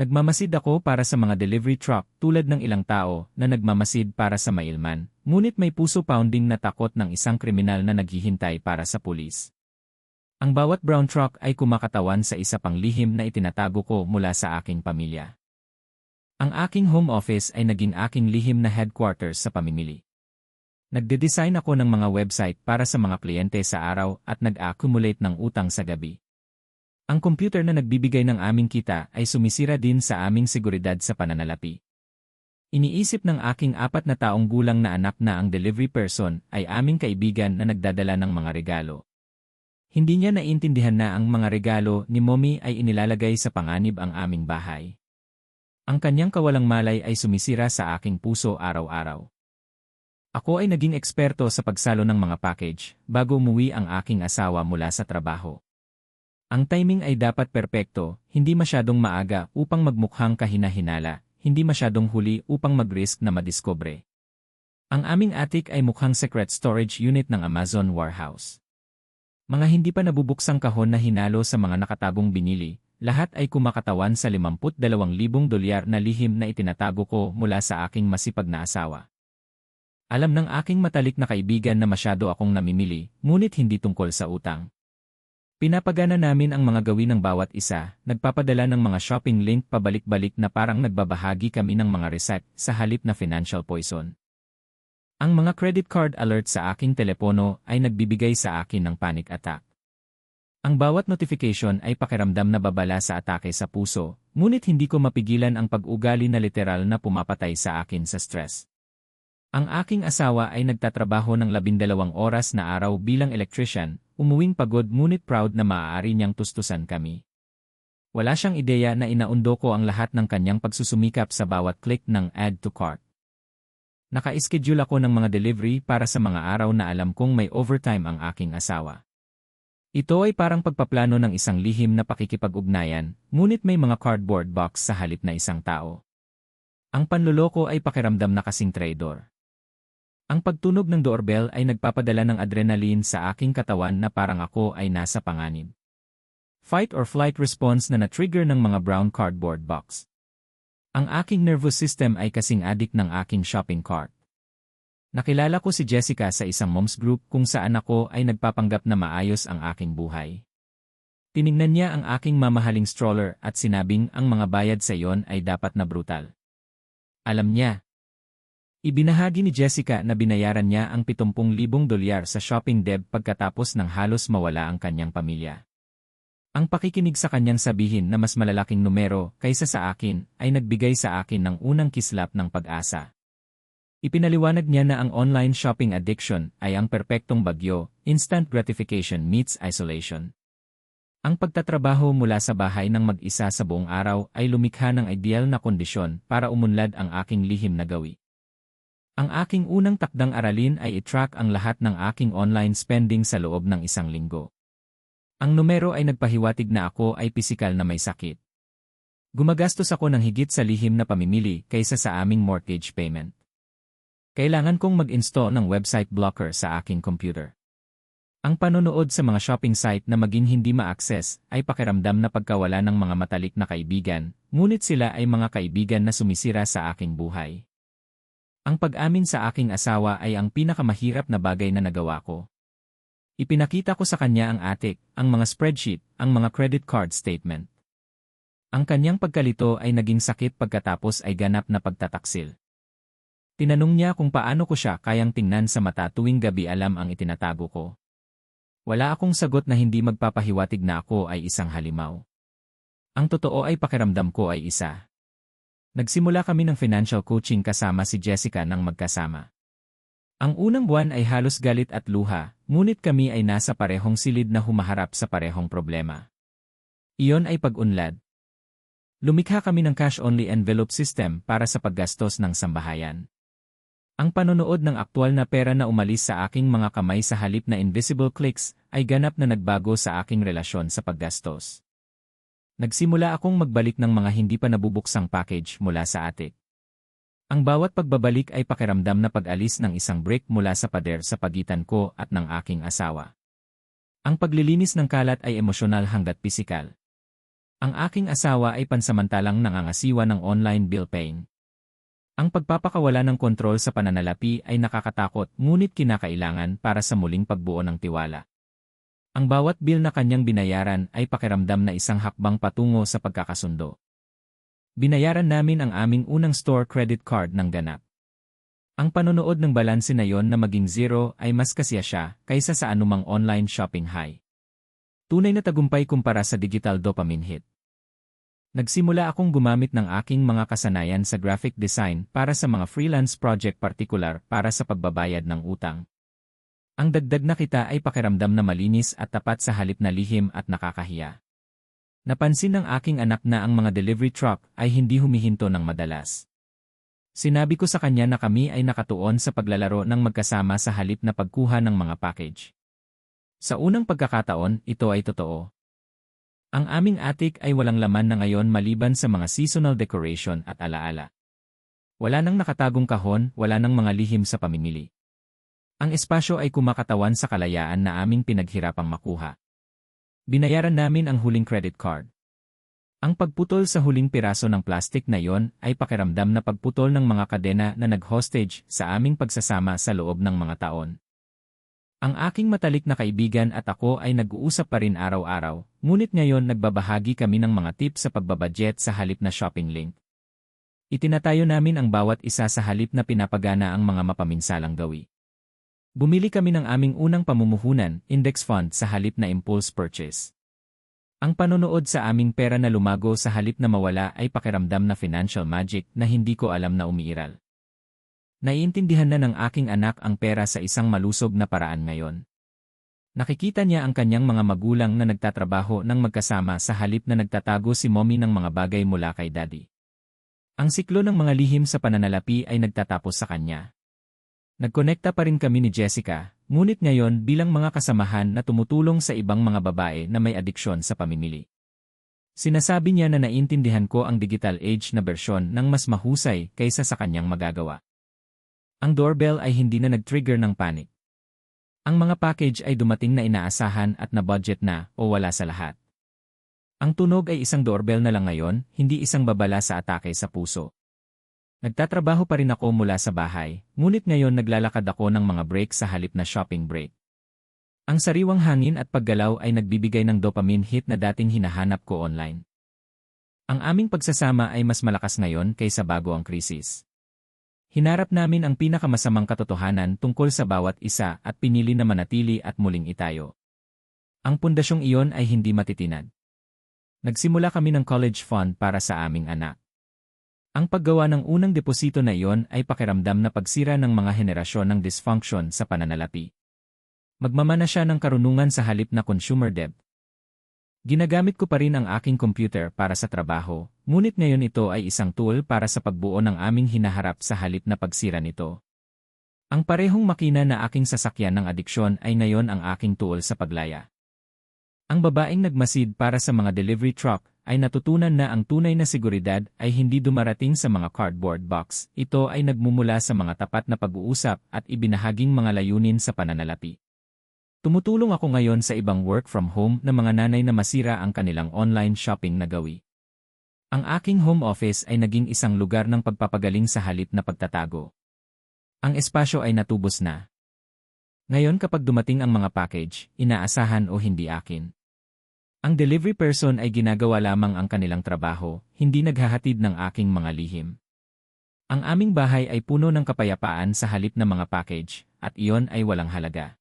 Nagmamasid ako para sa mga delivery truck tulad ng ilang tao na nagmamasid para sa mailman, ngunit may puso-pounding na takot ng isang kriminal na naghihintay para sa pulis. Ang bawat brown truck ay kumakatawan sa isa pang lihim na itinatago ko mula sa aking pamilya. Ang aking home office ay naging aking lihim na headquarters sa pamimili. Nagde-design ako ng mga website para sa mga kliyente sa araw at nag-accumulate ng utang sa gabi. Ang computer na nagbibigay ng aming kita ay sumisira din sa aming seguridad sa pananalapi. Iniisip ng aking apat na taong gulang na anak na ang delivery person ay aming kaibigan na nagdadala ng mga regalo. Hindi niya naiintindihan na ang mga regalo ni Mommy ay inilalagay sa panganib ang aming bahay. Ang kanyang kawalang malay ay sumisira sa aking puso araw-araw. Ako ay naging eksperto sa pagsalo ng mga package bago umuwi ang aking asawa mula sa trabaho. Ang timing ay dapat perpekto, hindi masyadong maaga upang magmukhang kahina-hinala, hindi masyadong huli upang mag-risk na madiskobre. Ang aming attic ay mukhang secret storage unit ng Amazon warehouse. Mga hindi pa nabubuksang kahon na hinalo sa mga nakatagong binili, lahat ay kumakatawan sa 52,000 dolyar na lihim na itinatago ko mula sa aking masipag na asawa. Alam ng aking matalik na kaibigan na masyado akong namimili, ngunit hindi tungkol sa utang. Pinapagana namin ang mga gawin ng bawat isa, nagpapadala ng mga shopping link pabalik-balik na parang nagbabahagi kami ng mga recipe sa halip na financial poison. Ang mga credit card alert sa aking telepono ay nagbibigay sa akin ng panic attack. Ang bawat notification ay pakiramdam na babala sa atake sa puso, ngunit hindi ko mapigilan ang pag-ugali na literal na pumapatay sa akin sa stress. Ang aking asawa ay nagtatrabaho ng labindalawang oras na araw bilang electrician, umuwing pagod ngunit proud na maaari niyang tustusan kami. Wala siyang ideya na inaundo ko ang lahat ng kanyang pagsusumikap sa bawat click ng add to cart. Naka-schedule ako ng mga delivery para sa mga araw na alam kong may overtime ang aking asawa. Ito ay parang pagpaplano ng isang lihim na pakikipag-ugnayan, ngunit may mga cardboard box sa halip na isang tao. Ang panluloko ay pakiramdam na kasing trader. Ang pagtunog ng doorbell ay nagpapadala ng adrenaline sa aking katawan na parang ako ay nasa panganib. Fight or flight response na na-trigger ng mga brown cardboard box. Ang aking nervous system ay kasing adik ng aking shopping cart. Nakilala ko si Jessica sa isang moms group kung saan ako ay nagpapanggap na maayos ang aking buhay. Tiningnan niya ang aking mamahaling stroller at sinabing ang mga bayad sa iyon ay dapat na brutal. Alam niya, Ibinahagi ni Jessica na binayaran niya ang 70,000 dolyar sa shopping deb pagkatapos ng halos mawala ang kanyang pamilya. Ang pakikinig sa kanyang sabihin na mas malalaking numero kaysa sa akin ay nagbigay sa akin ng unang kislap ng pag-asa. Ipinaliwanag niya na ang online shopping addiction ay ang perpektong bagyo, instant gratification meets isolation. Ang pagtatrabaho mula sa bahay ng mag-isa sa buong araw ay lumikha ng ideal na kondisyon para umunlad ang aking lihim na gawi. Ang aking unang takdang aralin ay i-track ang lahat ng aking online spending sa loob ng isang linggo. Ang numero ay nagpahiwatig na ako ay pisikal na may sakit. Gumagastos ako ng higit sa lihim na pamimili kaysa sa aming mortgage payment. Kailangan kong mag-install ng website blocker sa aking computer. Ang panonood sa mga shopping site na maging hindi ma-access ay pakiramdam na pagkawala ng mga matalik na kaibigan, ngunit sila ay mga kaibigan na sumisira sa aking buhay. Ang pag-amin sa aking asawa ay ang pinakamahirap na bagay na nagawa ko. Ipinakita ko sa kanya ang atik, ang mga spreadsheet, ang mga credit card statement. Ang kanyang pagkalito ay naging sakit pagkatapos ay ganap na pagtataksil. Tinanong niya kung paano ko siya kayang tingnan sa mata tuwing gabi alam ang itinatago ko. Wala akong sagot na hindi magpapahiwatig na ako ay isang halimaw. Ang totoo ay pakiramdam ko ay isa. Nagsimula kami ng financial coaching kasama si Jessica nang magkasama. Ang unang buwan ay halos galit at luha, ngunit kami ay nasa parehong silid na humaharap sa parehong problema. Iyon ay pag-unlad. Lumikha kami ng cash-only envelope system para sa paggastos ng sambahayan. Ang panonood ng aktwal na pera na umalis sa aking mga kamay sa halip na invisible clicks ay ganap na nagbago sa aking relasyon sa paggastos. Nagsimula akong magbalik ng mga hindi pa nabubuksang package mula sa atik. Ang bawat pagbabalik ay pakiramdam na pag-alis ng isang brick mula sa pader sa pagitan ko at ng aking asawa. Ang paglilinis ng kalat ay emosyonal hanggat pisikal. Ang aking asawa ay pansamantalang nangangasiwa ng online bill paying. Ang pagpapakawala ng kontrol sa pananalapi ay nakakatakot ngunit kinakailangan para sa muling pagbuo ng tiwala. Ang bawat bill na kanyang binayaran ay pakiramdam na isang hakbang patungo sa pagkakasundo. Binayaran namin ang aming unang store credit card ng ganap. Ang panonood ng balanse na yon na maging zero ay mas kasiya siya kaysa sa anumang online shopping high. Tunay na tagumpay kumpara sa digital dopamine hit. Nagsimula akong gumamit ng aking mga kasanayan sa graphic design para sa mga freelance project partikular para sa pagbabayad ng utang. Ang dagdag na kita ay pakiramdam na malinis at tapat sa halip na lihim at nakakahiya. Napansin ng aking anak na ang mga delivery truck ay hindi humihinto ng madalas. Sinabi ko sa kanya na kami ay nakatuon sa paglalaro ng magkasama sa halip na pagkuha ng mga package. Sa unang pagkakataon, ito ay totoo. Ang aming attic ay walang laman na ngayon maliban sa mga seasonal decoration at alaala. Wala nang nakatagong kahon, wala nang mga lihim sa pamimili. Ang espasyo ay kumakatawan sa kalayaan na aming pinaghirapang makuha. Binayaran namin ang huling credit card. Ang pagputol sa huling piraso ng plastic na yon ay pakiramdam na pagputol ng mga kadena na nag-hostage sa aming pagsasama sa loob ng mga taon. Ang aking matalik na kaibigan at ako ay nag-uusap pa rin araw-araw, ngunit ngayon nagbabahagi kami ng mga tips sa pagbabudget sa halip na shopping link. Itinatayo namin ang bawat isa sa halip na pinapagana ang mga mapaminsalang gawi. Bumili kami ng aming unang pamumuhunan, index fund sa halip na impulse purchase. Ang panonood sa aming pera na lumago sa halip na mawala ay pakiramdam na financial magic na hindi ko alam na umiiral. Naiintindihan na ng aking anak ang pera sa isang malusog na paraan ngayon. Nakikita niya ang kanyang mga magulang na nagtatrabaho ng magkasama sa halip na nagtatago si mommy ng mga bagay mula kay daddy. Ang siklo ng mga lihim sa pananalapi ay nagtatapos sa kanya. Nagkonekta pa rin kami ni Jessica, ngunit ngayon bilang mga kasamahan na tumutulong sa ibang mga babae na may adiksyon sa pamimili. Sinasabi niya na naintindihan ko ang digital age na bersyon ng mas mahusay kaysa sa kanyang magagawa. Ang doorbell ay hindi na nag-trigger ng panic. Ang mga package ay dumating na inaasahan at na budget na o wala sa lahat. Ang tunog ay isang doorbell na lang ngayon, hindi isang babala sa atake sa puso. Nagtatrabaho pa rin ako mula sa bahay, ngunit ngayon naglalakad ako ng mga break sa halip na shopping break. Ang sariwang hangin at paggalaw ay nagbibigay ng dopamine hit na dating hinahanap ko online. Ang aming pagsasama ay mas malakas ngayon kaysa bago ang krisis. Hinarap namin ang pinakamasamang katotohanan tungkol sa bawat isa at pinili na manatili at muling itayo. Ang pundasyong iyon ay hindi matitinad. Nagsimula kami ng college fund para sa aming anak. Ang paggawa ng unang deposito na iyon ay pakiramdam na pagsira ng mga henerasyon ng dysfunction sa pananalapi. Magmamana siya ng karunungan sa halip na consumer debt, Ginagamit ko pa rin ang aking computer para sa trabaho, ngunit ngayon ito ay isang tool para sa pagbuo ng aming hinaharap sa halip na pagsira nito. Ang parehong makina na aking sasakyan ng adiksyon ay ngayon ang aking tool sa paglaya. Ang babaeng nagmasid para sa mga delivery truck ay natutunan na ang tunay na seguridad ay hindi dumarating sa mga cardboard box. Ito ay nagmumula sa mga tapat na pag-uusap at ibinahaging mga layunin sa pananalapi. Tumutulong ako ngayon sa ibang work from home na mga nanay na masira ang kanilang online shopping na gawi. Ang aking home office ay naging isang lugar ng pagpapagaling sa halip na pagtatago. Ang espasyo ay natubos na. Ngayon kapag dumating ang mga package, inaasahan o hindi akin. Ang delivery person ay ginagawa lamang ang kanilang trabaho, hindi naghahatid ng aking mga lihim. Ang aming bahay ay puno ng kapayapaan sa halip na mga package, at iyon ay walang halaga.